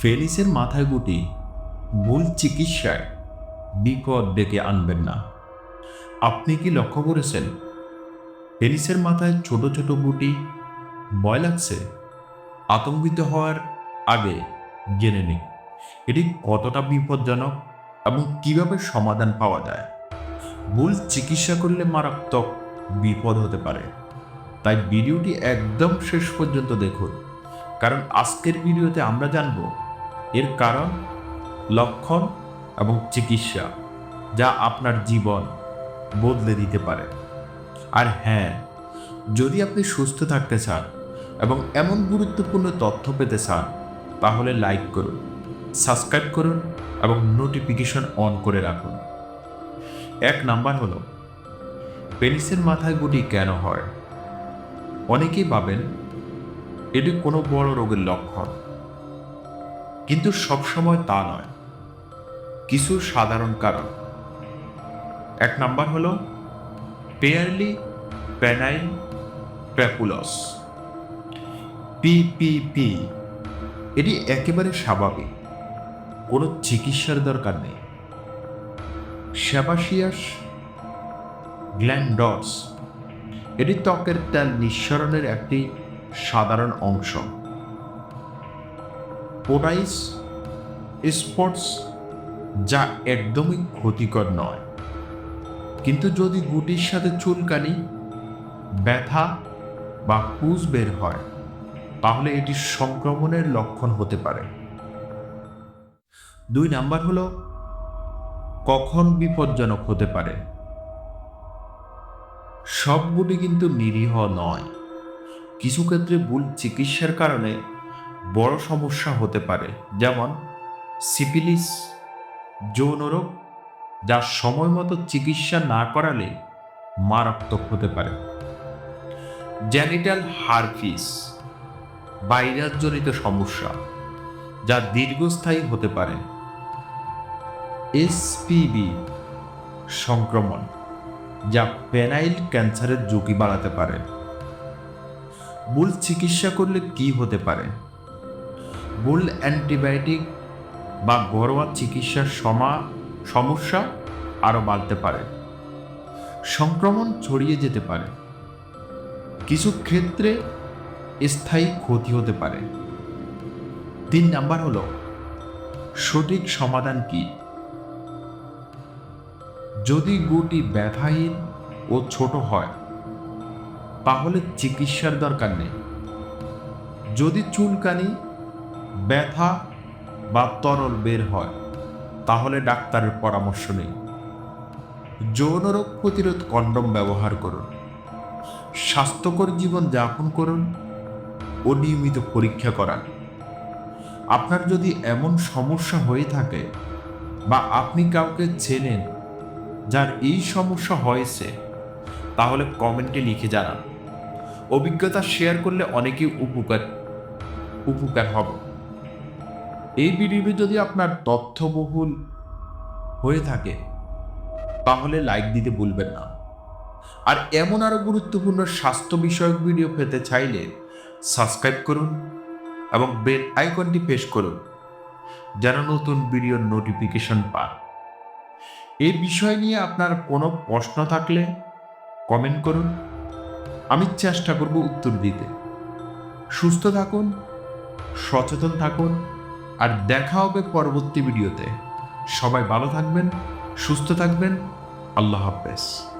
ফেলিসের মাথায় গুটি, ভুল চিকিৎসায় বিপদ ডেকে আনবেন না। আপনি কি লক্ষ্য করেছেন? ফেলিসের মাথায় ছোট ছোট গুটি ভয় লাগছে। আতঙ্কিত হওয়ার আগে জেনে নিন, এটি কতটা বিপজ্জনক এবং কীভাবে সমাধান পাওয়া যায়। ভুল চিকিৎসা করলে মারাত্মক বিপদ হতে পারে। তাই ভিডিওটি একদম শেষ পর্যন্ত দেখুন, কারণ আজকের ভিডিওতে আমরা জানব এর কারণ, লক্ষণ এবং চিকিৎসা যা আপনার জীবন বদলে দিতে পারে। আর হ্যাঁ যদি আপনি সুস্থ থাকতে চান এবং এমন গুরুত্বপূর্ণ তথ্য পেতে চান, তাহলে লাইক করুন, সাবস্ক্রাইব করুন এবং নোটিফিকেশন অন করে রাখুন। এক নাম্বার হলো, পেনিসের মাথায় গুটি কেন হয়? অনেকেই ভাবেন, এটি কোনো বড় রোগের লক্ষণ। কিন্তু সবসময় তা নয়। কিছু সাধারণ কারণ। এক নাম্বার হলো পেয়ারলি প্যানাইন প্যাপুলস পিপিপি এটি একেবারে স্বাভাবিক। কোনো চিকিৎসার দরকার নেই। সেবাসিয়াস গ্ল্যান্ডস এটি ত্বকের তেল নিঃসরণের একটি সাধারণ অংশ। পোটাইস স্পটস যা একদমই ক্ষতিকর নয়। কিন্তু যদি গুটির সাথে চুলকানি, ব্যথা বা পুজ বের হয়, তাহলে এটি সংক্রমণের লক্ষণ হতে পারে। দুই নাম্বার হলো, কখন বিপজ্জনক হতে পারে? সবগুলি কিন্তু নিরীহ নয়। কিছু ক্ষেত্রে ভুল চিকিৎসার কারণে বড় সমস্যা হতে পারে, যেমন সিপিলিস যৌন রোগ, যা সময় মতো চিকিৎসা না করালে মারাত্মক হতে পারে। জ্যানিটাল হারফিস ভাইরাসজনিত সমস্যা, যা দীর্ঘস্থায়ী হতে পারে। এসপিবি সংক্রমণ, যা পেনাইল ক্যান্সারের ঝুঁকি বাড়াতে পারে। ভুল চিকিৎসা করলে কি হতে পারে? ভুল অ্যান্টিবায়োটিক বা ঘরোয়া চিকিৎসার সমা, সমস্যা আরও বাড়তে পারে। সংক্রমণ ছড়িয়ে যেতে পারে। কিছু ক্ষেত্রে স্থায়ী ক্ষতি হতে পারে। তিন নাম্বার হলো, সঠিক সমাধান কি? যদি গুটি ব্যথাহীন ও ছোট হয়, তাহলে চিকিৎসার দরকার নেই। যদি চুলকানি ব্যথা বা তরল বের হয়, তাহলে ডাক্তারের পরামর্শ নেই যৌন রোগ প্রতিরোধ কন্ডম ব্যবহার করুন। স্বাস্থ্যকর জীবন যাপন করুন ও নিয়মিত পরীক্ষা করান। আপনার যদি এমন সমস্যা হয়ে থাকে বা আপনি কাউকে চেনেন যার এই সমস্যা হয়েছে, তাহলে কমেন্টে লিখে জানান। অভিজ্ঞতা শেয়ার করলে অনেকেই উপকার উপকার হবে। এই ভিডিওটি যদি আপনার তথ্যবহুল হয়ে থাকে, তাহলে লাইক দিতে ভুলবেন না। আর এমন আরও গুরুত্বপূর্ণ স্বাস্থ্য বিষয়ক ভিডিও পেতে চাইলে সাবস্ক্রাইব করুন এবং বেল আইকনটি প্রেস করুন, যেন নতুন ভিডিওর নোটিফিকেশন পান। এই বিষয় নিয়ে আপনার কোনো প্রশ্ন থাকলে কমেন্ট করুন। আমি চেষ্টা করব উত্তর দিতে। সুস্থ থাকুন, সচেতন থাকুন আর দেখা হবে পরবর্তী ভিডিওতে। সবাই ভালো থাকবেন সুস্থ থাকবেন। আল্লাহ হাফেজ।